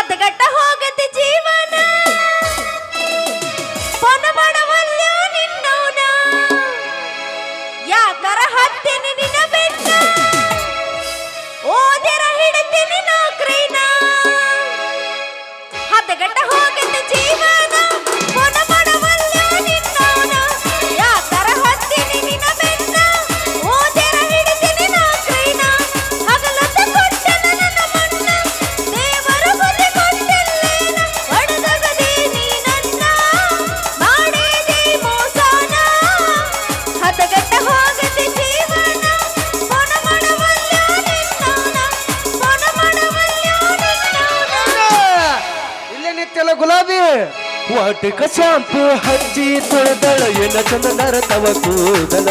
ಹದಗಟ್ಟ ಹೋಗತ್ತೆ ವಾಟಿಕ ಶಾಂಪು ಹಚ್ಚಿ ತೊಳೆದಳ. ಎನ ಚಂದ ನರತವ ಕೂದಲ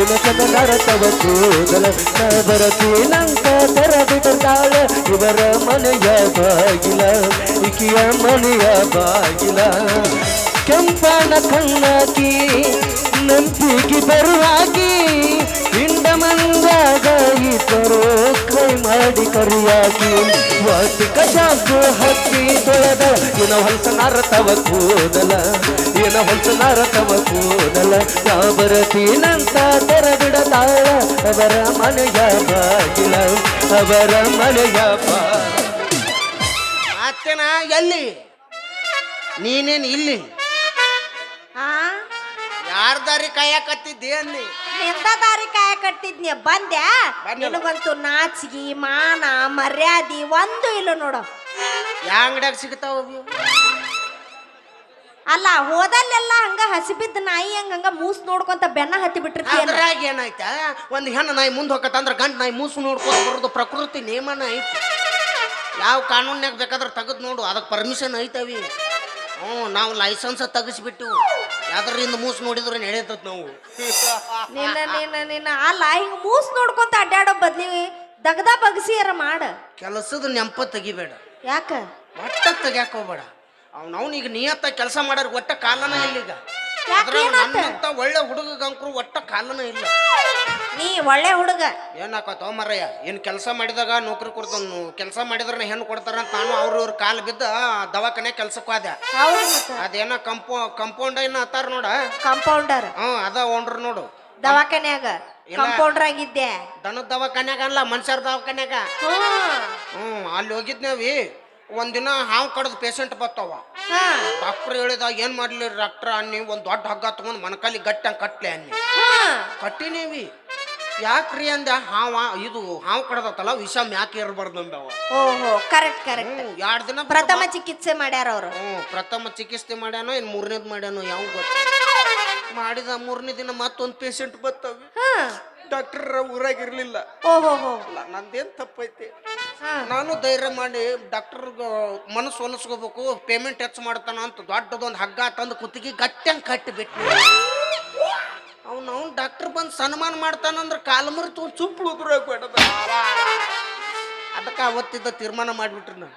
ಎನ ಚಂದ ನರತವ ಕೂದಲ. ನವರತಿ ನಂಕ ತೆರ ಬಿಡದಾಳ ಇವರ ಮನೆಯ ಬಾಗಿಲ ಇಕಿಯ ಮನೆಯ ಬಾಗಿಲ. ಕೆಂಪನ ಕಣ್ಣಾಕಿ, ನಂಬಿಕೆ ಬರುವಾಗಿ ಹಿಂಡ ಮಂದಾಗ ಇತರು ಕೈ ಮಾಡಿ ಕರಿಯಾಗಿ ಏನ ಹೊಲಸ ನರತವ ಕೂದಲ ಏನ ಹೊಲಸ ನರತವ ಕೂದಲ. ಯಾವ ನಂತ ತೆರ ಬಿಡತಾಳ ಅವರ ಮನೆಯ ಬಾಗಿಲ ಅವರ ಮನೆಯ ಬಾಗಿಲ ಅತ್ತೆನ ಎಲ್ಲಿ? ನೀನೇನು ಇಲ್ಲಿ? ಆ? ಯಾರ ದಾರಿ ಕಾಯಕತ್ತಿದ್ದೆ ಎಂತ ನಿಂದ ದಾರಿ ಕಾಯ ಕಟ್ಟಿದ್ನಿ ಬಂದ್ಯಾ. ನಿನಗಂತೂ ನಾಚಿಗಿ ಮಾನ ಮರ್ಯಾದಿ ಒಂದು ಇಲ್ಲ ನೋಡು. ಯಾ ಅಂಗಡ್ಯಾಗ ಸಿಗ್ತಾವ ಅವು? ಅಲ್ಲ ಹೋದಲ್ಲೆಲ್ಲ ಹಂಗ ಹಸಿಬಿದ್ದ ನಾಯಿ ಹಂಗ ಹಂಗ ಮೂಸ್ ನೋಡ್ಕೊಂತ ಬೆನ್ನ ಹತ್ತಿ ಬಿಟ್ಟಿರ್ತೀಯ ಅದ್ರಾಗ ಏನಾಯ್ತ? ಒಂದ್ ಹೆಣ್ಣು ನಾಯಿ ಮುಂದೆ ಹೋಗತ್ತಂದ್ರ ಗಂಟ್ ನಾಯಿ ಮೂಸು ನೋಡ್ಕೊಂಡು ಬರೋದು ಪ್ರಕೃತಿ ನಿಯಮನ ಐತಿ. ಯಾವ ಕಾನೂನ್ಯಾಗ ಬೇಕಾದ್ರೆ ತೆಗೆದು ನೋಡು ಅದಕ್ಕೆ ಪರ್ಮಿಷನ್ ಐತವಿ ಹ್ಞೂ ನಾವು ಲೈಸೆನ್ಸ್ ತೆಗಿಸ್ಬಿಟ್ಟು ಯಾವ್ದ್ರಿಂದ ಮೂಸು ನೋಡಿದ್ರೆ ನಡೆಯತ್ತ ನಾವು. ನಿನ್ನ ನಿನ್ನ ನಿನ್ನ ಅಲ್ಲ ಹಿಂಗ ಮೂಸ್ ನೋಡ್ಕೊಂತ ಅಡ್ಡಾಡೋ ಬದ್ಲಿ ದಗದ ಬಗ್ಸಿಯರ ಮಾಡ. ಕೆಲಸದ ನೆಂಪ ತೆಗಿಬೇಡ. ಯಾಕ? ಒಟ್ಟ ತೆಗ್ಯಾಕ ಹೋಗ್ಬೇಡ. ಅವ್ನ ಈಗ ನಿಯತ್ತ ಕೆಲಸ ಮಾಡೋರ್ ಒಟ್ಟ ಕಾಲನ ಇಲ್ಲ ಈಗ. ಅದ್ರಾಗ? ನನ್ನಂತ ಒಳ್ಳೆ ಹುಡುಗಂಕರು ಒಟ್ಟ ಕಾಲನ ಇಲ್ಲ. ನೀ ಒಳ್ಳೆ ಹುಡುಗ. ಏನಾಕ ಮರಯ್ಯ ಏನ್ ಕೆಲಸ ಮಾಡಿದಾಗ ನೌಕರಿ ಕೊಡ್ತಾನ ಕೆಲಸ ಮಾಡಿದ್ರೆ ಹೆಣ್ಣು ಕೊಡ್ತಾರ ಅಂತ ನಾನು ಅವ್ರ ಇವ್ರ ಕಾಲು ಬಿದ್ದ ದವಾಖಾನೆ ಕೆಲ್ಸಕ್ಕೆ ಹೋದೆ ಅದೇನೋ ಕಂಪೌ ಕಂಪೌಂಡ್ ಏನ ಅತ್ತಾರ ನೋಡ? ಕಂಪೌಂಡರ್ ಹ್ಮ್ ಅದ ಓಣ್ರು ನೋಡು. ದವಾಖಾನ್ಯಾಗ. ಕಂಪೌಂಡರ್ ಆಗಿದ್ದೆ. ದನದ ದವಾಖಾನ್ಯಾಗ ಅಲ್ಲ ಮನುಷ್ಯರ ದವಾಖಾನ್ಯಾಗ. ಹ್ಮ್ ಅಲ್ಲಿ ಹೋಗಿದ್ನೇವಿ ಒಂದಿನ ಹಾವು ಕಡದ ಪೇಷಂಟ್ ಬರ್ತಾವ ಡಾಕ್ಟರ್ ಹೇಳಿದ ಏನ್ ಮಾಡ್ಲಿ ಡಾಕ್ಟರ್ ಅನ್ನಿ ಒಂದು ದೊಡ್ಡ ಹಗ್ಗ ತಗೊಂಡು ಮನಕಲ್ಲಿ ಗಟ್ಟಿ ಹಂಗೆ ಕಟ್ಲೆ ಅನ್ನಿ. ಕಟ್ಟಿನೇವಿ ಯಾಕ್ರಿ ಅಂದ ಹಾವ ಇದು ಹಾವು ಕಡದತ್ತಲ್ಲ ವಿಷ ಮ್ಯಾಕೆ ಇರಬಾರ್ದು ಅಂದವ. ಓಹೋ ಕರೆಕ್ಟ್ ಕರೆಕ್ಟ್ ಎರಡು ದಿನ ಪ್ರಥಮ ಚಿಕಿತ್ಸೆ ಮಾಡ್ಯಾರ ಅವ್ರು. ಹ್ಮ್ ಪ್ರಥಮ ಚಿಕಿತ್ಸೆ ಮಾಡ್ಯಾನೋ ಇನ್ನು ಮೂರನೇದು ಮಾಡ್ಯಾನೋ ಯಾವ ಗೊತ್ತ. ಮಾಡಿದ ಮೂರನೇ ದಿನ ಮತ್ತೊಂದು ಪೇಷಂಟ್ ಬರ್ತಾವ ಡಾಕ್ಟರ್ ಊರಾಗ ಇರಲಿಲ್ಲ ಓಹೋ ನಂದೇನ್ ತಪ್ಪೈತಿ? ನಾನು ಧೈರ್ಯ ಮಾಡಿ ಡಾಕ್ಟರ್ ಮನಸ್ಸು ಹೊಲಿಸ್ಕೋಬೇಕು ಪೇಮೆಂಟ್ ಹೆಚ್ಚು ಮಾಡ್ತಾನ ಅಂತ ದೊಡ್ಡದೊಂದು ಹಗ್ಗ ತಂದು ಕುತ್ತಿಗೆ ಗಟ್ಟಂಗ್ ಕಟ್ಟಿಬಿಟ್ಟು ಅವ್ನು ಅವ್ನು ಡಾಕ್ಟರ್ ಬಂದು ಸನ್ಮಾನ ಮಾಡ್ತಾನಂದ್ರೆ ಕಾಲು ಮರಿತು ಚುಪ್ಪು ಉದುರಾಗ್ಬೇಡದ ಅದಕ್ಕೆ ಅವತ್ತಿದ್ದ ತೀರ್ಮಾನ ಮಾಡಿಬಿಟ್ರು ನಾನು.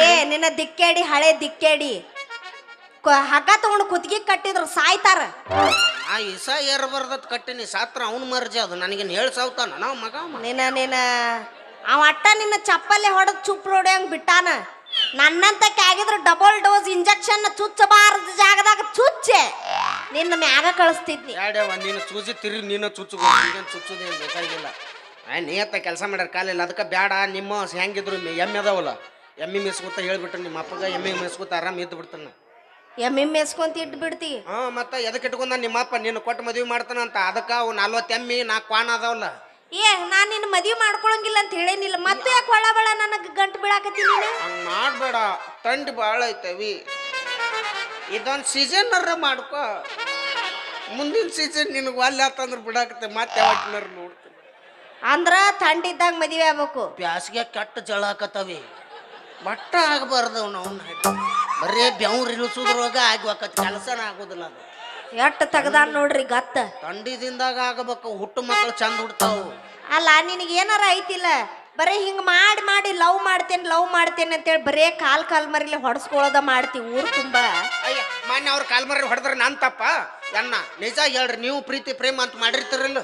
ಏ ನಿನ್ನ ದಿಕ್ಕೇಡಿ ಹಳೆ ದಿಕ್ಕೇಡಿ ತಗೊಂಡು ಕುತ್ತಿಗೆ ಕಟ್ಟಿದ್ರು ಸಾಯ್ತಾರ. ಆ ಇಸ ಏರ್ ಬರ್ದತ್ ಕಟ್ಟಿನಿ ಸಾತ್ರ ಅವ್ನ ಮರ್ಜಿ ಅದು. ನನಗೇನು ಹೇಳಿ ಸಾವ್ತಾನ? ನಾವು ಮಗ ನಿನ್ನ ನಿನ್ನ ಅವ ಅಟ್ಟ ನಿನ್ನ ಚಪ್ಪಲ್ಲಿ ಹೊಡೆದ್ ಚುಪ್ ಹೊಡೆಯಂಗ್ ಬಿಟ್ಟಾನ. ನನ್ನಂತ ಆಗಿದ್ರು ಡಬಲ್ ಡೋಸ್ ಇಂಜೆಕ್ಷನ್ ಚುಚ್ಚಬಾರದ ಜಾಗದಾಗ ಚುಚ್ಚೆ. ನಿನ್ನ ಮ್ಯಾಗ ಕಳಿಸ್ತಿದ್ನಿ. ಯಾಡ್ಯವ ನೀನು ಚೂಜಿ ತಿರಿ ನೀನು ಚುಚ್ಚು ಚುಚ್ಚುದೇನು ಬೇಕಾಗಿಲ್ಲ. ಆ ನಿಯತ್ತ ಕೆಲಸ ಮಾಡ್ಯಾರ ಕಾಲಿಲ್ಲ ಅದಕ್ಕೆ ಬೇಡ ನಿಮ್ಮ ಹೆಂಗಿದ್ರು ಎಮ್ಮೆ ಅದಾವಲ್ಲ. ಎಮ್ಮೆ ಮೇಸ್ಕೊತ ಹೇಳ್ಬಿಟ್ಟು ನಿಮ್ಮ ಅಪ್ಪಗ ಎಮ್ಮೆ ಮೇಸ್ಕೊತ ಆರಾಮ್ ಇದ್ದು ಬಿಡ್ತಾನ. ಎಮ್ಮೆ ಮೇಸ್ಕೊಂತ ಇಟ್ಟು ಬಿಡ್ತಿ ಹಾ ಮತ್ತೆ ಎದಕ್ಕೆ ಇಟ್ಕೊಂಡ ನಿಮ್ಮಪ್ಪ? ನೀನು ಕೊಟ್ಟು ಮದುವೆ ಮಾಡ್ತಾನಂತ. ಅದಕ್ಕೆ ಅವು ನಲ್ವತ್ತು ಎಮ್ಮಿ ನಾಲ್ಕು ಕ್ವಾಣ ಅದಾವಲ್ಲ. ಏ ನಾನ್ ನಿನ್ನ ಮದ್ವಿ ಮಾಡ್ಕೊಳಂಗಿಲ್ಲ ಅಂತ ಹೇಳೇನಿಲ್ಲ. ಮತ್ತೆ ಯಾಕೆ ಹೊಳ ಬಳ ನನಗೆ ಗಂಟು ಬೀಳಾಕತ್ತಿ ನೀನು? ಹಂಗೆ ಮಾಡಬೇಡ. ತಂಡ್ ಭಾಳ ಐತವಿ. ಇದೊಂದು ಸೀಸನ್ನರ ಮಾಡ್ಕೋ. ಮುಂದಿನ ಸೀಸನ್ ನಿನಗೆ ಒಲ್ಲೆ ಆತಂದ್ರೆ ಬಿಡಾಕತ್ತೆ. ಮತ್ತೆ ಯಾವಾಗ ನೋಡ್ತೀನಿ ಅಂದ್ರ ಥಂಡಿದ್ದಾಗ ಮದ್ವೆ ಆಗ್ಬೇಕು. ಬ್ಯಾಸಿಗೆ ಕೆಟ್ಟ ಜಳಾಕತ್ತವಿ ಬಟ್ಟ ಅವನು ನಾವು ಬರೇ ಬೆವ್ರು ಇಳಿಸೋದ್ರೊಳಗ ಆಗಿ ಹೋಗತ್ತೆ ಕೆಲಸನ ಆಗೋದಿಲ್ಲ ಅದು. ಎಷ್ಟ್ ತೆಗ್ದಾನ ನೋಡ್ರಿ ಗತ್ತ. ತಂಡಿದಿಂದಾಗ ಆಗಬೇಕು ಹುಟ್ಟು ಮಕ್ಕಳು ಚಂದ ಹುಡ್ತಾವು. ಅಲ್ಲ ನಿನಗೆ ಏನಾರ ಐತಿಲ್ಲ? ಬರೀ ಹಿಂಗ್ ಮಾಡಿ ಮಾಡಿ ಲವ್ ಮಾಡ್ತೇನೆ ಲವ್ ಮಾಡ್ತೇನೆ ಅಂತೇಳಿ ಬರೇ ಕಾಲ್ ಕಾಲ್ ಮರಿಲಿ ಹೊಡ್ಸ್ಕೊಳ್ಳೋದ ಮಾಡ್ತಿ ಊರು ತುಂಬಾ ಅಯ್ಯ ಮೊನ್ನೆ ಅವ್ರ ಕಾಲ್ಮರಿ ಹೊಡೆದ್ರೆ ನಾನು ತಪ್ಪ? ಅಣ್ಣ ನಿಜ ಹೇಳ್ರಿ ನೀವು ಪ್ರೀತಿ ಪ್ರೇಮ ಅಂತ ಮಾಡಿರ್ತಿರಲ್ಲ?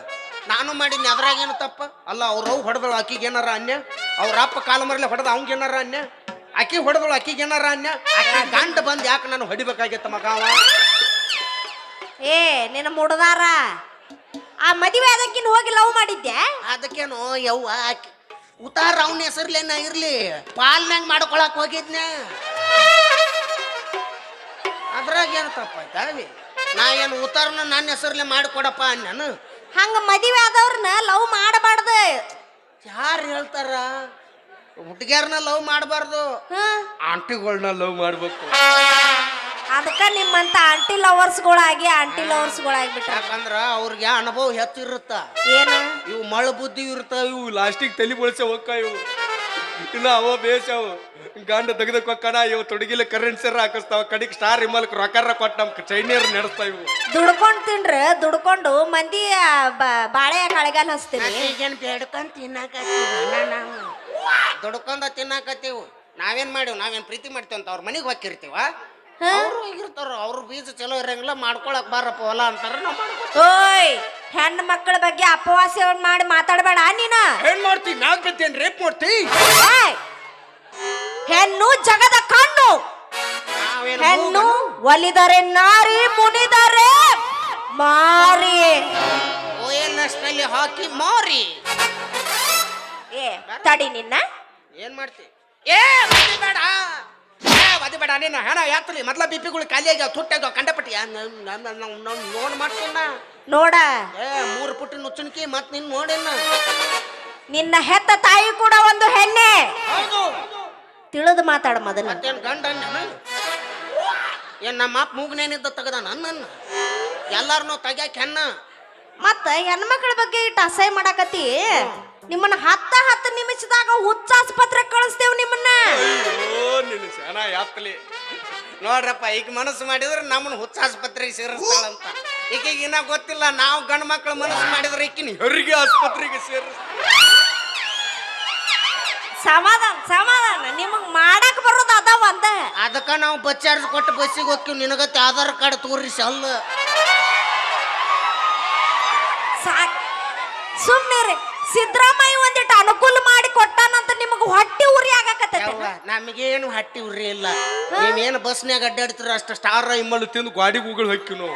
ನಾನು ಮಾಡೀನಿ ಅದ್ರಾಗೇನು ತಪ್ಪ? ಅಲ್ಲ ಅವ್ರ ಅವು ಹೊಡೆದಳು ಆಕಿಗೆ ಏನಾರ ಅನ್ಯ? ಅವ್ರ ಅಪ್ಪ ಕಾಲ್ ಮರಿಲಿ ಹೊಡೆದ ಅವ್ಗೆ ಏನಾರ ಅನ್ಯ? ಆಕಿ ಹೊಡೆದಳು ಆಕಿಗೆ ಏನಾರ ಅನ್ಯ? ಆಕಿ ಗಂಡ ಬಂದ್ ಯಾಕೆ ನಾನು ಹೊಡಿಬೇಕಾಗಿತ್ತ ಮಗ ಅವ? ಏ ನಿನ್ನ ಮುಡದಾರ. ಆ ಮದುವೆ ಅದಕ್ಕಿನ್ ಹೋಗಿ ಲವ್ ಮಾಡಿದ್ದೆ ಅದಕ್ಕೇನು ಯವ್ವ ಆಕಿ. ಉತ್ತಾರ ಅವನ ಹೆಸರ್ಲೇನ ಇರ್ಲಿ. ಪಾಲ್ನಾಗ ಮಾಡ್ಕೊಳಕ್ ಹೋಗಿದ್ನ ಅದ್ರಾಗ ಏನು ತಪ್ಪಾಯ್ತಾವಿ ನಾ ಏನು ಉತ್ತಾರನ ನನ್ನ ಹೆಸರ್ಲೆ ಮಾಡ್ಕೊಡಪ್ಪ ನಾನು ಹಂಗ ಮದುವೆ ಆದವ್ರನ್ನ ಲವ್ ಮಾಡಬಾರ್ದು. ಯಾರು ಹೇಳ್ತಾರ? ಹುಡುಗಿಯರ್ನ ಲವ್ ಮಾಡಬಾರ್ದು. ಆಂಟಿಗಳನ್ನ ಲವ್ ಮಾಡ್ಬೇಕು. ಅದಕ್ಕ ನಿಮ್ಮಂತ ಆಂಟಿ ಲವರ್ಸ್ಗಳಾಗಿ ಆಂಟಿ ಲವರ್ಸ್ಗಳಾಗ್ಬಿಟ್ರ. ಯಾಕಂದ್ರ ಅವ್ರಿಗೆ ಅನುಭವ ಹೆಚ್ಚು ಇರುತ್ತ. ಏನು? ಇವು ಮಳ ಬುದ್ಧಿ ಇರ್ತಾವ ಇವು ಲಾಸ್ಟಿಗೆ ತಲೆ ಬಳಸ ಹೋಗ್ಕ ಇವು. ಇಲ್ಲ ಅವ ಬೇಸ್ ಅವು. ಗಂಡ ತೆಗೆದಕ್ಕೋಕಣ ಇವು ತೊಡಗಿಲ್ಲ ಕರೆಂಟ್ ಸೆರ್ ಹಾಕಿಸ್ತಾವ. ಕಡಿಗೆ ಸ್ಟಾರ್ ಇಮಲ್ಕ್ ರೊಕ್ಕರ ಕೊಟ್ಟು ನಮ್ ಚೈನಿಯರ್ ನಡೆಸ್ತಾವ ಇವು. ದುಡ್ಕೊಂಡ್ ತಿನ್ರ ದುಡ್ಕೊಂಡು ಮಂದಿ ಬಾಳೆ ಕಳೆಗಾಲ ಹಚ್ತೀವಿ ಈಗೇನು ಬೇಡ್ಕೊಂಡ್ ತಿನ್ನಾಕ ನಾವು. ದುಡ್ಕೊಂಡ ತಿನ್ನಾಕತ್ತೀವಿ. ನಾವೇನ್ ಮಾಡೀವಿ? ನಾವೇನ್ ಪ್ರೀತಿ ಮಾಡ್ತೀವಿ ಅಂತ ಅವ್ರ ಮನೆಗೆ ಹೋಗಿರ್ತೀವ ಅವ್ರು ಇರ್ತಾರ ಅವ್ರ ಬೀಜ ಚಲೋ ಇರಂಗಿಲ್ಲ ಮಾಡ್ಕೊಳಕ್ ಬಾರಪ್ಪ ಹೊಲ ಅಂತಾರ ನಾವು ಮಾಡ್ಕೊ ಓಯ್ ಹೆಣ್ಣು ಮಕ್ಕಳ ಬಗ್ಗೆ ಅಪವಾಸ ಮಾಡಿ ಮಾತಾಡಬೇಡ ನೀನ. ಏನ್ ಮಾಡ್ತಿ? ಮ್ಯಾಗ್ ಬಿತ್ತೇನ್ ರೇಪ್ ಮಾಡ್ತಿ? ಏಯ್! ಹೆಣ್ಣು ಜಗದ ಕಣ್ಣು. ನಾವೇನ್ ಹೆಣ್ಣು ಒಲಿದರೆ ನಾರಿ ಮುನಿದರೆ ಮಾರಿ. ಓ ಎನ್ ಎಸ್ನಲ್ಲಿ ಹಾಕಿ ಮಾರಿ? ಏ ತಡಿ ನಿನ್ನ. ಏನ್ ಮಾಡ್ತಿ? ಏ ವದಿ ಬೇಡ. ಏ ಬೇಡ. ನೀನು ಹಣ ಯಾತ್ರಿ ಮೊದ್ಲ ಬಿಪಿಗಳು ಖಾಲಿ ಆಗ್ಯಾವ ತುಟ್ಟಾಗ್ಯಾವ ಕಂಡಪಟ್ಟಿ. ನೋಡ್ ಮಾಡ್ತೀನ ನೋಡ. ಏ ಮೂರು ಪುಟ್ಟಿ ನುಚ್ಚಣಿಕೆ ಮತ್ ನಿನ್ ನೋಡಿನ ನಿನ್ನ ಹೆತ್ತ ತಾಯಿ ಕೂಡ ಒಂದು ಹೆಣ್ಣೆ. ಹೌದು. ತಿಳಿದು ಮಾತಾಡ ಮೊದಲು. ಮತ್ತೇನ್ ಗಂಡ ಅಂದ್ಯಾನ? ಏನ್ ನಮ್ಮ ಅಪ್ಪ ಮೂಗ್ನೇನಿದ್ದ ತೆಗದ ನನ್ನ ಎಲ್ಲಾರನು ತೆಗ್ಯಾಕ ಹೆಣ್ಣ. ಮತ್ತ ಹೆಣ್ಮಕ್ಳ ಬಗ್ಗೆ ಇಟ್ಟು ಅಸಹ್ಯ ಮಾಡಾಕತಿ ನಿಮ್ಮನ್ನ ಹತ್ತ ಹತ್ತು ನಿಮಿಷದಾಗ ಹುಚ್ಚ ಆಸ್ಪತ್ರೆ ಕಳಿಸ್ತೇವ್ ನಿಮ್ಮನ್ನ. ಯಾತ್ಲಿ ನೋಡ್ರಪ್ಪ ಈಗ ಮನಸ್ಸು ಮಾಡಿದ್ರೆ ನಮ್ಮನ್ನ ಹುಚ್ಚ ಆಸ್ಪತ್ರೆಗೆ ಸೇರಿಸ್ತಾಳಂತ. ಈಕಿಗೆ ಇನ್ನ ಗೊತ್ತಿಲ್ಲ ನಾವು ಗಂಡ ಮಕ್ಳು ಮನಸ್ಸು ಮಾಡಿದ್ರೆ ಈಕಿನ ಹೆರಿಗೆ ಆಸ್ಪತ್ರೆಗೆ ಸೇರಿಸ್ ಸಮಾಧಾನ ಸಮಾಧಾನ. ನಿಮಗ್ ಮಾಡಕ್ ಬರೋದು ಅದ. ಒಂದ ಅದಕ್ಕ ನಾವು ಬಸ್ ಚಾರ್ಜ್ ಕೊಟ್ಟು ಬಸ್ಸಿಗೆ ಹೋಗ್ತೀವಿ. ನಿನಗತ್ತೆ ಆಧಾರ್ ಕಾರ್ಡ್ ತೋರಿಸಿ ಅಲ್ಲ. ಸುಮ್ನಿರಿ ಸಿದ್ದರಾಮಯ್ಯ ಒಂದಿಟ್ಟು ಅನುಕೂಲ ಮಾಡಿ ಕೊಟ್ಟಾನಂತ ನಿಮಗೆ ಹೊಟ್ಟೆ ಉರಿ ಆಗಾಕತ್ತೈತೆ. ನಮಗೇನು ಹಟ್ಟಿ ಉರಿ ಇಲ್ಲ. ನೀವೇನು ಬಸ್ನ್ಯಾಗ ಅಡ್ಡಾಡ್ತೀರ ಅಷ್ಟು ಸ್ಟಾರ್ ಇಮ್ಮಲ್ ತಿಂದು ಗಾಡಿ ಗೂಗಲ್ ಹಾಕಿ ನಾವು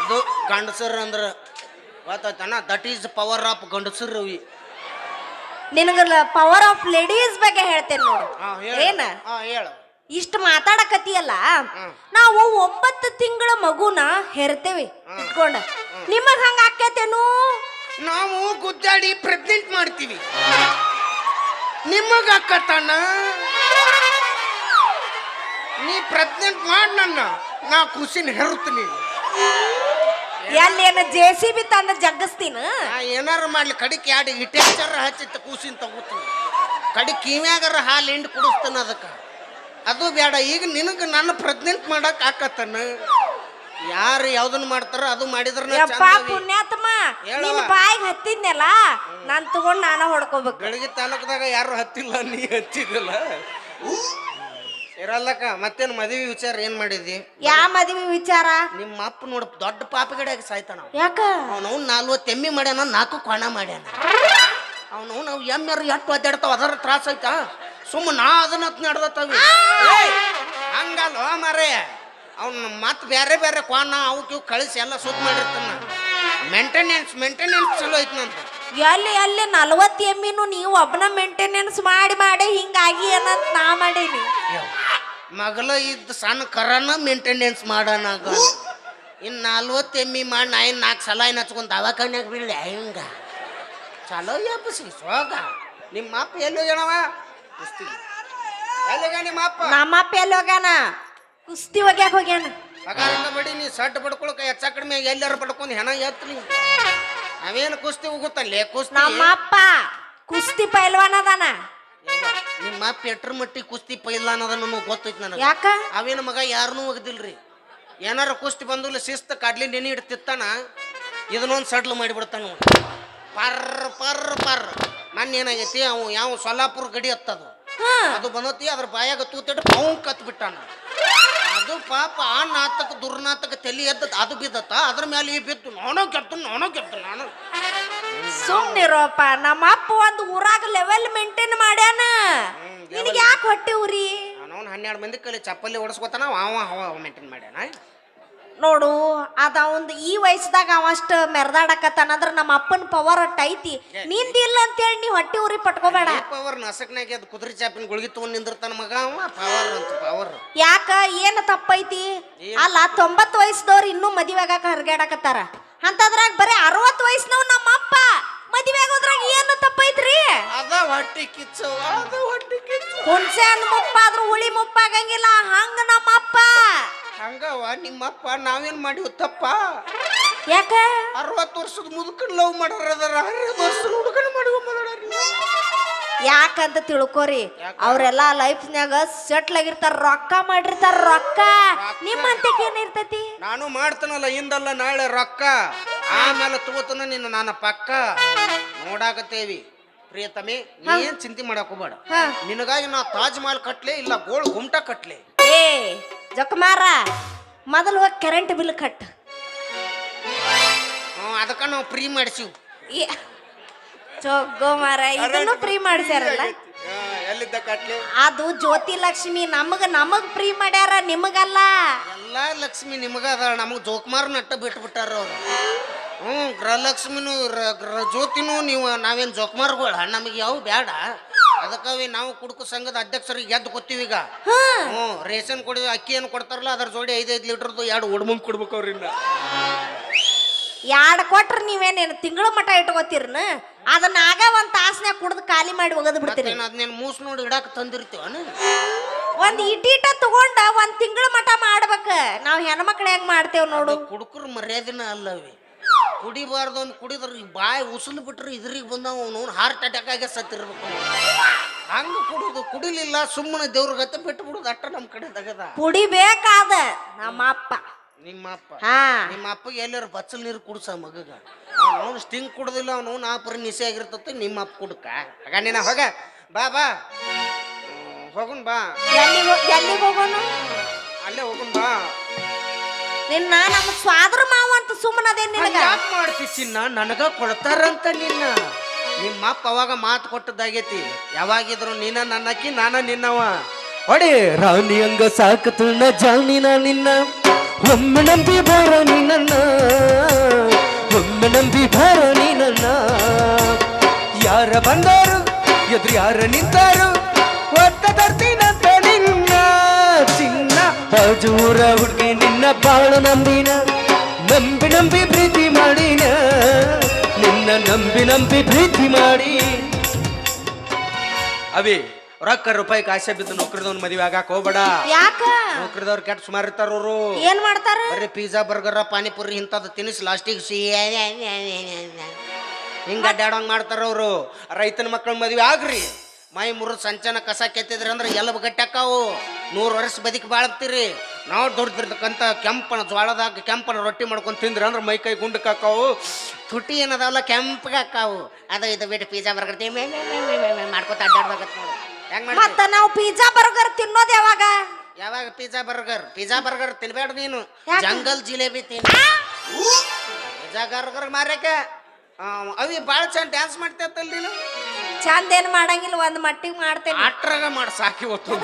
ಅದು ಗಂಡಸರು ಅಂದ್ರೆ ಗೊತ್ತಾಯ್ತಾನ? ದಟ್ ಈಸ್ ಪವರ್ ಆಫ್ ಗಂಡಸರು ರವಿ ನಿನಗಲ್ಲ ಪವರ್ ಆಫ್ ಲೇಡೀಸ್ ಬಗ್ಗೆ ಹೇಳ್ತೇನೆ ನೋಡು. ಏನ? ಹಾ ಹೇಳು. ಇಷ್ಟು ಮಾತಾಡಕತ್ತೀಯಲ್ಲ? ನಾವು ಒಂಬತ್ತು ತಿಂಗಳ ಮಗುನ ಹೆರ್ತೇವೆ ಇಟ್ಕೊಂಡ ನಿಮಗ್ ಹಂಗ ಆಕೇತೇನು ನಾವು ಗುದ್ದಾಡಿ ಪ್ರೆಗ್ನೆಂಟ್ ಮಾಡ್ತೀವಿ. ನಿಮಗ ಅಕ್ಕತಾನ ನೀ ಪ್ರೆಗ್ನೆಂಟ್ ಮಾಡ್ ನನ್ನ ನಾ ಖುಷಿನ ಹೆರುತ್ತೀನಿ. ಎಲ್ಲಿ ಜೆ ಸಿ ಬಿ ತಂದ ಜಗ್ಗಿಸ್ತೀನ? ಏನಾರು ಮಾಡ್ಲಿ ಕಡಿಕೆ ಎರಡು ಹಿಟೇಚರ್ ಹಚ್ಚಿತ್ತು ಕೂಸಿನ ತಗೋತೀನಿ. ಕಡಿ ಕಿವ್ಯಾಗಾರ ಹಾಲು ಹಿಂಡ್ ಕುಡಿಸ್ತಾನ ಅದಕ್ಕೆ. ಅದು ಬೇಡ. ಈಗ ನಿನಗೆ ನನ್ನ ಪ್ರೆಗ್ನೆಂಟ್ ಮಾಡಕ್ ಆಕತ್ತನ. ಯಾರು ಯಾವ್ದನ್ನ ಮಾಡ್ತಾರ ಅದು ಮಾಡಿದ್ರ ಯಪ್ಪ ಪುಣ್ಯಾತ್ಮ ಹೇಳವ್ವ. ನಿನ್ ಬಾಯಿಗೆ ಹತ್ತಿದ್ನಲ್ಲ ನಾನ್ ತಗೊಂಡ್ ನಾನ ಹೊಡ್ಕೋಬೇಕು. ಗಳಿಗೆ ತಾಲೂಕದಾಗ ಯಾರು ಹತ್ತಿಲ್ಲ ನೀ ಹಚ್ಚಿದಿಲ್ಲ ಇರಲ್ಲಕ್ಕ ಮತ್ತೇನು ಮದುವೆ ವಿಚಾರ ಏನ್ ಮಾಡಿದಿ ಯಾ ಮದ್ವಿ ವಿಚಾರ? ನಿಮ್ಮ ಅಪ್ಪ ನೋಡ ದೊಡ್ಡ ಪಾಪಗಡೆಯಾಗ ಸಾಯ್ತಾನ ಯಾಕ? ಅವನು ನಾಲ್ವತ್ತು ಎಮ್ಮಿ ಮಾಡ್ಯಾನ ನಾಲ್ಕು ಕೋಣ ಮಾಡ್ಯಾನ. ಅವನು ನಾವು ಎಮ್ಮೆರು ಎಟ್ಟು ಒದ್ದಾಡ್ತಾವ ಅದರ ತ್ರಾಸ ಐತಾ? ಸುಮ್ಮ ನಾ ಅದನ್ನ ನಡ್ದತ್ತವಿ ಹಂಗಲ್ಲ ಮಾರೇ ಅವ್ನ ಮತ್ತೆ ಬೇರೆ ಬೇರೆ ಕ್ವಾನ ಅವಕ್ಕೆ ಕಳಿಸಿ ಎಲ್ಲ ಸುತ್ತ ಮಾಡಿರ್ತಾನ. ಮೇಂಟೆನೆನ್ಸ್ ಮೇಂಟೆನೆನ್ಸ್ ಚಲೋ ಐತಿ ನಂದು. ಎಲ್ಲಿ ಎಲ್ಲಿ ನಲವತ್ತು ಎಮ್ಮಿನು ನೀವು ಒಬ್ಬನ ಮೇಂಟೆನೆನ್ಸ್ ಮಾಡಿ ಮಾಡಿ ಹಿಂಗಾಗಿ ಏನಂತ ನಾ ಮಾಡೀನಿ. ಮಗಲ ಇದ್ದ ಸಣ್ಣ ಕರನ ಮೇಂಟೆನೆನ್ಸ್ ಮಾಡೋಣ ಇನ್ನು ನಲ್ವತ್ತು ಎಮ್ಮಿ ಮಾಡಿ ನಾ ಏನು ನಾಲ್ಕು ಸಲ ಏನು ಹಚ್ಕೊಂಡ್ ದವಾಖಾನ್ಯಾಗ ಬೀಳ್ಳೆ ಹಿಂಗ. ಚಲೋ ಎಬ್ಬಸಿ ಸೋಗ. ನಿಮ್ಮ ಅಪ್ಪ ಎಲ್ಲೋ ಹೋಗ್ಯಾನವ? ಕುಸ್ತಿ. ಎಲ್ಲಿ ಹೋಗ್ಯಾನ ನಿಮ್ಮ ಅಪ್ಪ? ನಮ್ಮಪ್ಪ ಎಲ್ಲಿ ಹೋಗ್ಯಾನ? ಕುಸ್ತಿ ಒಗ್ಯಾಕ ಹೋಗ್ಯಾನ. ಪಗಾರಕ್ಕ ಬಡಿ ನೀ ಸಟ್ ಬಡ್ಕೊಳಕ ಹೆಚ್ಚ ಕಡಿಮೆ ಎಲ್ಲಾರು ಬಡ್ಕೊಂಡು ಹೆಣ ಎತ್ತಲಿ ಅವೇನು ಕುಸ್ತಿ ಹೋಗುತ್ತಲ್ಲೇ ಕುಸ್ತಿ ನಮ್ಮಪ್ಪ ಕುಸ್ತಿ ಪೈಲ್ವಾನ್ ಅದಾನ. ನಿಮ್ಮ ಅಪ್ಪ ಎಟ್ರ ಮಟ್ಟಿ ಕುಸ್ತಿ ಪೈಲ್ವಾನ್ ಅದ ನಮಗೆ ಗೊತ್ತೈತಿ ನನಗೆ. ಯಾಕ? ಅವೇನ ಮಗ ಯಾರನ್ನೂ ಒಗದಿಲ್ರಿ ಏನಾರ ಕುಸ್ತಿ ಬಂದಿಲ್ಲ ಶಿಸ್ತು ಕಡ್ಲಿ ನೆನೆ ಇಡ್ತಿತ್ತಾನ ಇದನ್ನೊಂದು ಸಡ್ಲು ಮಾಡಿಬಿಡ್ತಾನ. ಪರ್ ಪರ್ ಪರ್ ಮೊನ್ನೆ ಏನಾಗೈತಿ ಅವ ಯಾವ ಸೊಲ್ಲಾಪುರ ಗಡಿ ಹತ್ತದು. ಅದು ಬಂದತಿ ಅದ್ರ ಬಾಯಾಗ ತೂತಿಟ್ಟು ಪೌ ಕತ್ ಬಿಟ್ಟಾನ ಅದು ಪಾಪ ಆ ನಾತಕ ದುರ್ನಾತಕ ತಲೆ ಎದ್ದ ಅದು ಬಿದ್ದತ್ತ. ಅದ್ರ ಮೇಲೆ ಈ ಬಿದ್ದು ನಾನೋ ಕೆತ್ತು ನಾನೋ ಕೆತ್ತು ನಾನು. ಸುಮ್ನಿರೋಪ ನಮ್ಮ ಅಪ್ಪ ಒಂದು ಊರಾಗ ಲೆವೆಲ್ ಮೇಂಟೈನ್ ಮಾಡಿ ಯಾಕೆ ಹೊಟ್ಟೆ ಉರಿ? ಅವನು ಹನ್ನೆರಡು ಮಂದಿ ಕಲಿ ಚಪ್ಪಲಿ ಓಡಿಸ್ಕೊತಾನ ಅವ ಅವ ಮೇಂಟೈನ್ ಮಾಡ್ಯಾನ. ನೋಡು ಅದ ಒಂದು ಈ ವಯಸ್ಸದಾಗ ಅವ ಅಷ್ಟ ಮೆರ್ದಾಡಕತ್ತಾನಂದ್ರ ನಮ್ಮ ಅಪ್ಪನ ಪವರ್ ಅಟ್ ಐತಿ. ನಿಂದಿಲ್ಲ ಅಂತೇಳಿ ನೀ ಹೊಟ್ಟೆ ಉರಿ ಪಟ್ಕೋಬೇಡ. ಪವರ್ ನಸಕ್ನಾಗ ಅದು ಕುದುರೆ ಚಾಪಿನ ಗುಳಿಗೆ ತಗೊಂಡ್ ನಿಂದಿರ್ತಾನ ಮಗ ಅವ ಪವರ್ ಅಂತ ಪವರ್ ಯಾಕ ಏನು ತಪ್ಪೈತಿ? ಅಲ್ಲ ತೊಂಬತ್ತು ವಯಸ್ಸದವ್ರು ಇನ್ನೂ ಮದುವೆ ಆಗಾಕ ಹರ್ಗ್ಯಾಡಕತ್ತಾರ. ಅಂತದ್ರಾಗ ಬರೀ ಅರವತ್ತು ವಯಸ್ಸಿನವ್ ನಮ್ಮ ಅಪ್ಪ. ಮದುವೆ ಆಗೋದ್ರಾಗ ಏನು ತಪ್ಪೈತ್ರಿ? ಅದ ಹೊಟ್ಟಿ ಕಿಚ್ಚು ಅದ ಹೊಟ್ಟಿ ಕಿಚ್ಚು. ಹುಣ್ಸೆ ಹಣ್ಣು ಮುಪ್ಪಾದ್ರೂ ಹುಳಿ ಮುಪ್ಪಾಗಂಗಿಲ್ಲ ಹಂಗ ನಮ್ಮ ಅಪ್ಪ ಹಂಗವ ನಿಮ್ಮಪ್ಪ ನಾವೇನ್ ಮಾಡಿವ್ ತಪ್ಪ? ಯಾಕ? ಅರವತ್ತು ವರ್ಷದ ಮುದುಕನ್ ಲವ್ ಮಾಡಾರ ಅದಾರ ಅರವತ್ತು ವರ್ಷದ ಹುಡುಗನ ಮಾಡುವ ಯಾಕಂತ ತಿಳ್ಕೊರಿ ಅವ್ರೆಲ್ಲ ಲೈಫ್ನ್ಯಾಗ ಸೆಟ್ಲ್ ಆಗಿರ್ತಾರ ರೊಕ್ಕ ಮಾಡಿರ್ತಾರ ರೊಕ್ಕ. ನಿಮ್ಮಂತಕ್ಕೆ ಏನಿರ್ತೈತಿ ನಾನು ಮಾಡ್ತಾನಲ್ಲ ಹಿಂದಲ್ಲ ನಾಳೆ ರೊಕ್ಕ. ಆಮೇಲೆ ತಗೋತನ ನಿನ್ನ ನನ್ನ ಪಕ್ಕ. ನೋಡಾಕತ್ತೇವಿ. ಪ್ರಿಯತಮೆ ನೀನ್ ಚಿಂತೆ ಮಾಡಕ್ ಹೋಗ್ಬೇಡ. ನಿನಗಾಗಿ ನಾ ತಾಜ್ ಮಹಲ್ ಕಟ್ಲೆ ಇಲ್ಲ ಗೋಳ್ ಗುಮ್ಟ ಕಟ್ಲೆ? ಏ ಜಕಮಾರ ಮೊದಲು ಹೋಗಿ ಕರೆಂಟ್ ಬಿಲ್ ಕಟ್ ಹ್ಞೂ ಅದಕ್ಕೆ ನಾವು ಫ್ರೀ ಮಾಡಿಸು ಏ, ಜಗ್ಗೋ ಮಾರ ಇದನ್ನು ಫ್ರೀ ಮಾಡಿಸ್ಯಾರಲ್ಲ? ಎಲ್ಲಿದ್ದ ಕಟ್ಲಿ? ಅದು ಜ್ಯೋತಿ ಲಕ್ಷ್ಮಿ ನಮಗ ನಮಗ್ ಫ್ರೀ ಮಾಡ್ಯಾರ ನಿಮಗಲ್ಲ. ಎಲ್ಲ ಲಕ್ಷ್ಮಿ ನಿಮಗ ಅದ ನಮಗ್ ಜೋಕ್ಮಾರ್ ನಟ್ಟ ಬಿಟ್ಬಿಟ್ಟಾರ ಅವ್ರು. ಹ್ಞೂ ಗೃಹಲಕ್ಷ್ಮಿನೂ ರ- ಗೃಹ ಜ್ಯೋತಿನೂ ನೀವು ನಾವೇನ್ ಜೋಕ್ಮಾರ್ಗಳು? ನಮಗೆ ಯಾವ ಬೇಡ ಅದಕ್ಕವಿ ನಾವು ಕುಡುಕು ಸಂಘದ ಅಧ್ಯಕ್ಷರಿಗೆ ಎದ್ದು ಕೊತ್ತೀವಿ ಈಗ. ಹ್ಞೂ ರೇಷನ್ ಕೊಡಿ ಅಕ್ಕಿ ಏನು ಕೊಡ್ತಾರಲ್ಲ ಅದ್ರ ಜೋಡಿ ಐದೈದು ಲೀಟರ್ದು ಎರಡು ಒಡ್ಮುಂಗ್ ಕೊಡ್ಬೇಕು ಅವ್ರಿಂದ ಎರಡು ಕೊಟ್ರೆ ನೀವೇನೇನು ತಿಂಗಳ ಮಟ ಇಟ್ಕೋತೀರ್ನ? ಅದನ್ನ ಆಗ ಒಂದು ತಾಸ್ನ್ಯಾಗ ಕುಡ್ದು ಖಾಲಿ ಮಾಡಿ ಒಗದು ಬಿಡ್ತೀರಿ ಅದನ್ನ ಅದನ್ನೇನು ಮೂಸ್ ನೋಡಿ ಇಡಕ್ಕೆ ತಂದಿರ್ತೀವನು ಒಂದ್ ಇಟೀಟ ತಗೊಂಡ ಒಂದು ತಿಂಗಳ ಮಟ ಮಾಡ್ಬೇಕ. ನಾವು ಹೆಣ್ಮಕ್ಳು ಹೆಂಗ್ ಮಾಡ್ತೇವೆ ನೋಡು. ಕುಡುಕರು ಮರ್ಯಾದಿನ ಅಲ್ಲವಿ? ಕುಡಿಬಾರ್ದು ಅವ್ನು ಕುಡಿದ್ರಿ ಈ ಬಾಯಿ ಉಸುಲು ಬಿಟ್ರೆ ಇದ್ರಿಗೆ ಬಂದವ ಅವನು. ಹಾರ್ಟ್ ಅಟ್ಯಾಕ್ ಆಗಿ ಸತ್ತಿರ್ಬೇಕು ಹಂಗ ಕುಡುದು. ಕುಡಿಲಿಲ್ಲ ಸುಮ್ಮನೆ ದೇವ್ರ ಗತೆ ಬಿಟ್ಟು ಬಿಡುದು. ಅಟ್ಟ ನಮ್ಮ ಕಡೆ ತಗದ ಕುಡಿಬೇಕಾದ ನಮ್ಮ ಅಪ್ಪ. ನಿಮ್ಮ ಅಪ್ಪ? ಹಾ. ನಿಮ್ಮ ಅಪ್ಪ ಎಲ್ಲಾರು ಬಚ್ಚಲ್ ನೀರು ಕುಡ್ಸ ಮಗಗ. ಅವನು ಸ್ಟಿಂಗ್ ಕುಡ್ದಿಲ್ಲ ಅವನು ನಾ ಪರಿ ನಿಸೆ ಆಗಿರ್ತತಿ ನಿಮ್ಮ ಅಪ್ಪ ಕುಡ್ಕ. ಆಗ ನೀನ ಹೋಗ. ಬಾ ಬಾ. ಹೋಗುನ್ ಬಾ. ಎಲ್ಲಿಗ್ ಹೋ- ಎಲ್ಲಿಗ್ ಹೋಗೋನು? ಅಲ್ಲೇ ಹೋಗುನ್ ಬಾ. ನಿನ್ನ ನಮ್ಮ ಸ್ವಾದ್ರ ಮಾವ ಅಂತ ಸುಮ್ಮನದೇ ನಿನಗ? ಯಾಕೆ ಮಾಡ್ತಿ ಚಿನ್ನ? ನನಗ ಕೊಡ್ತಾರಂತ ನಿನ್ನ. ನಿಮ್ಮ ಅಪ್ಪ ಅವಾಗ ಮಾತು ಕೊಟ್ಟದಾಗೈತಿ. ಯಾವಾಗಿದ್ರು ನೀನ ನನ್ನಕ್ಕಿ ನಾನ ನಿನ್ನವ. ಒಡೆ ರಾಣಿ ಹಂಗ ಸಾಕತುಣ್ಣ ಜಾನಿನ ನಿನ್ನ. ಒಮ್ಮೆ ನಂಬಿ ಬಾರ ನಿನ್ನ. ಒಮ್ಮೆ ನಂಬಿ ಬಾರ ನಿನ್ನ. ಯಾರ ಬಂದಾರು ಎದುರು ಯಾರ ನಿಂತಾರು ಒತ್ತ ತರ್ತೀನ ಬಾಜೂರ ಹುಡುಗಿ ನಿನ್ನ ಬಾಳು ನಂಬಿನ ನಂಬಿ ನಂಬಿ ಪ್ರೀತಿ ಮಾಡಿನ ನಿನ್ನ ನಂಬಿ ನಂಬಿ ಪ್ರೀತಿ ಮಾಡಿ. ಅವಿ ರೊಕ್ಕ ರೂಪಾಯಿ ಕಾಸೆ ಬಿದ್ದು ನೌಕರಿದವ್ನ ಮದುವೆ ಆಗಾಕ ಹೋಗ್ಬೇಡ. ಯಾಕ? ನೌಕರಿದವ್ರು ಕೆಟ್ಟ ಸುಮಾರು ಇರ್ತಾರ ಅವರು. ಏನ್ ಮಾಡ್ತಾರ? ಬರೀ ಪಿಜ್ಜಾ ಬರ್ಗರ ಪಾನಿಪುರಿ ಇಂಥದ್ದು ತಿನಿಸ್ ಲಾಸ್ಟಿಗೆ ಸಿಹಿ ಹಿಂಗ ಅಡ್ಡಾಡೋಂಗ್ ಮಾಡ್ತಾರ ಅವರು. ರೈತನ ಮಕ್ಕಳ ಮದುವೆ ಆಗ್ರಿ. ಮೈ ಮುರಿದು ಸಂಚನ ಕಸ ಕೆತ್ತಿದ್ರಿ ಅಂದ್ರೆ ಎಲ್ಲ ಗಟ್ಟಕ್ಕಾವು ನೂರು ವರ್ಷ ಬದುಕಿ ಬಾಳ್ತೀರಿ. ನಾವು ದೊಡ್ಡದಿರ್ತಕ್ಕಂಥ ಕೆಂಪನ ಜ್ವಾಳದಾಗ ಕೆಂಪನ ರೊಟ್ಟಿ ಮಾಡ್ಕೊಂಡು ತಿಂದ್ರಿ ಅಂದ್ರೆ ಮೈ ಕೈ ಗುಂಡಕ್ಕೆ ಹಾಕಾವು ತುಟಿ ಏನದಾವಲ್ಲ ಕೆಂಪಗೆ ಹಾಕಾವು ಅದು ಇದು ಬಿಟ್ಟು ಪಿಜ್ಜಾ ಬರ್ಗರ್ ಮಾಡ್ಕೊತ ಅಡ್ಡಾಡ್ದಾಗತ್ತೆ ನೋಡಿ. ಹೆಂಗೆ ಮಾಡ್ತಿ? ಮತ್ತ ನಾವು ಪಿಜ್ಜಾ ಬರ್ಗರ್ ತಿನ್ನೋದು ಯಾವಾಗ? ಯಾವಾಗ ಪಿಜ್ಜಾ ಬರ್ಗರ್ ಪಿಜ್ಜಾ ಬರ್ಗರ್ ತಿನ್ಬೇಡ ನೀನು. ಜಂಗಲ್ ಜಿಲೇಬಿ ತಿನ್. ಪಿಜ್ಜಾ ಬರ್ಗರ್ ಮಾರ್ಯಾಕ ಅವಿ ಭಾಳ ಚಂದ ಡ್ಯಾನ್ಸ್ ಮಾಡ್ತೇತಲ್ ನೀನು? ಚಂದ ಏನ್ ಮಾಡಂಗಿಲ್ಲ ಒಂದ್ ಮಟ್ಟಿಗೆ ಮಾಡ್ತೇನೆ. ಅಟ್ರಾಗ ಮಾಡಿ ಸಾಕಿ ಹೊತ್ತು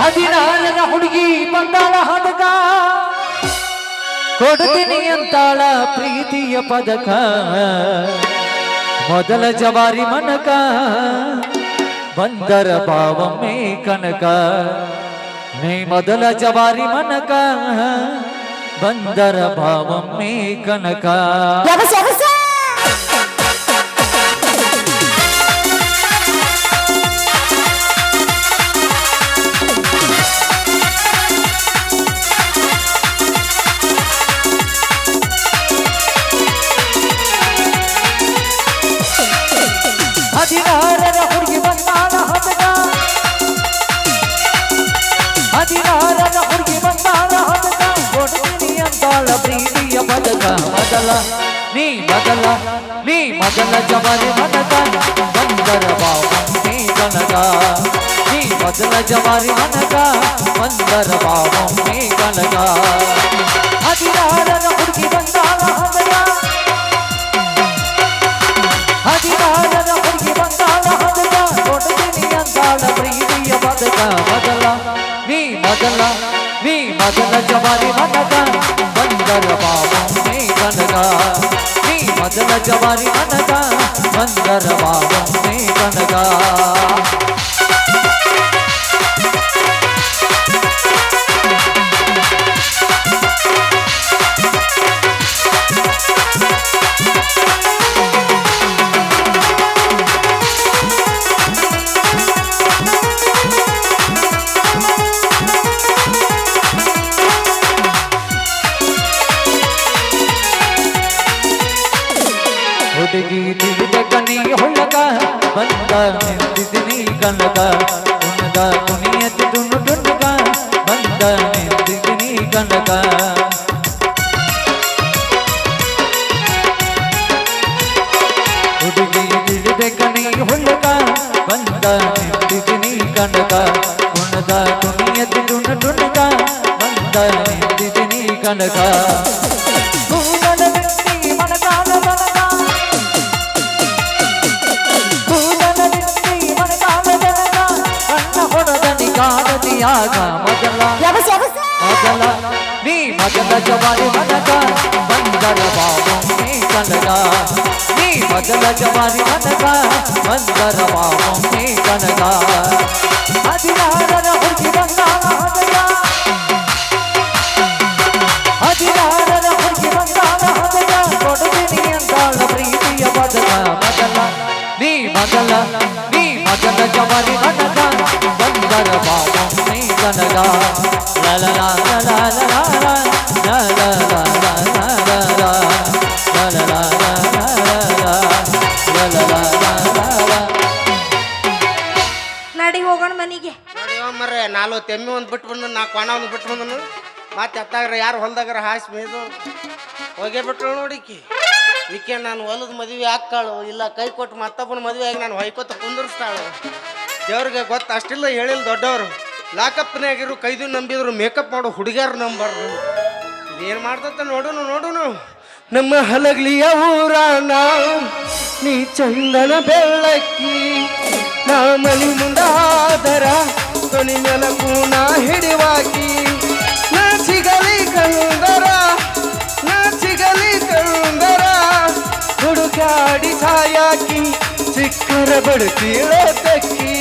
ಹದಿನಾರರ ಹುಡುಗಿ ಬಂದಾಳ ಹದಕ. ಕೊಡ್ತೀನಿ ಅಂತಾಳ ಪ್ರೀತಿಯ ಪದಕ. ಮೊದಲ ಜವಾರಿ ಮನಕ ಬಂದರ ಭಾವಮ್ಮೆ ಕನಕ. ನೀ ಮೊದಲ ಜವಾರಿ ಮನಕ ಬಂದರ ಭಾವಮ್ಮೆ ಕನಕ. ಹದಿನಾರರ ಹುಡುಗಿ ಬಂದಾಳ ಹದಕ ಹದಿನಾರರ ಹುಡುಗಿ ಬಂದಾಳ ಹದಕ ಕೊಡ್ತೀನಿ ಅಂತಾಳ ಪ್ರೀತಿಯ ಪದಕ ಮೊದಲ ನೀ ಮೊದಲ ನೀ ಮೊದಲ ಜವಾರಿ ಮನಕ ಬಂದರ ಬಾವಮ್ಮೆ ಕನಕ ನೀ ಮೊದಲ ಜವಾರಿ ಮನಕ ಬಂದರ ಬಾವಮ್ಮೆ ಕನಕ ಹದಿನಾರರ ಹುಡುಗಿ ಬಂದಾಳ ಹದಕ बदला मी बदल जवारी मनगा बंदर बाबा, मी कनगा मी बदल जवारी मनगा बंदर बाबा, मी कनगा मेरी दिल में कनी हो लगा बंदा मेरी दिदनी का लगा उनका दुनिया दुन दुन का बंदा मेरी दिदनी का लगा बंदा दिदनी का लगा उनका दुनिया दुन दुन का बंदा दिदनी का लगा गा मजला। मजला। नी मजला जवानी मनगा मंदर बाबू ने कनगा नी मजला जवानी मनगा मंदर बाबू ने कनगा अधिरारन उर्जी रंगा हदगा बदला नी मजला नी मजला जवानी मनगा मंदर बाबू ने ನಡಿ ಹೋಗೋಣ ಮನಿಗೆ. ನೋಡಿ ಮರ್ರೆ ನಾಲ್ಕು ತೆಮ್ಮಿ ಒಂದು ಬಿಟ್ಟು ಬಂದು ನಾಲ್ಕು ಕೊಣ ಒಂದು ಬಿಟ್ಟು ಬಂದನು. ಮತ್ತೆ ಎತ್ತಾಗ್ರ ಯಾರು ಹೊಲ್ದಾಗ್ರ ಹಾಸಿ ಮೇದು ಹೋಗೇ ಬಿಟ್ರು ನೋಡಿಕಿ ಈಕೆ. ನಾನು ಹೊಲದ ಮದುವೆ ಹಾಕ್ಕಾಳು ಇಲ್ಲ ಕೈ ಕೊಟ್ಟು ಮತ್ತೊಬ್ಬನ ಮದುವೆ ಆಗಿ ನಾನು ಹೊಯ್ಕೊತ ಕುಂದಿರ್ಸ್ತಾಳು. ದೇವ್ರಿಗೆ ಗೊತ್ತು ಅಷ್ಟಿಲ್ಲ ಹೇಳಿಲ್ಲ ದೊಡ್ಡವರು. ಲಾಕಪ್ನಾಗಿರು ಕೈದು ನಂಬಿದ್ರು, ಮೇಕಪ್ ಮಾಡೋ ಹುಡುಗ್ಯಾರ ನಂಬಾರ್ದು. ಏನು ಮಾಡ್ತತ್ತ ನೋಡೋಣ ನೋಡೋಣ ನಮ್ಮ ಹಲಗ್ಲಿಯ ನಾವು ನೀ ಚಂದನ ಬೆಳ್ಳಕ್ಕಿ, ನಾ ಮನಿ ಮುಂದಾದರ ಕೊನಿ ನೆಲಕು ನಾ ಹಿಡಿವಾಕಿ. ನಾ ಸಿಗಲಿ ಕಂದರ ನಾ ಸಿಗಲಿ ಕಂದರ ಹುಡುಗಾಡಿ ಸಾಯಾಕಿ ಸಿಕ್ಕರ ಬಡ್ತೀಳೋ ತಕ್ಕಿ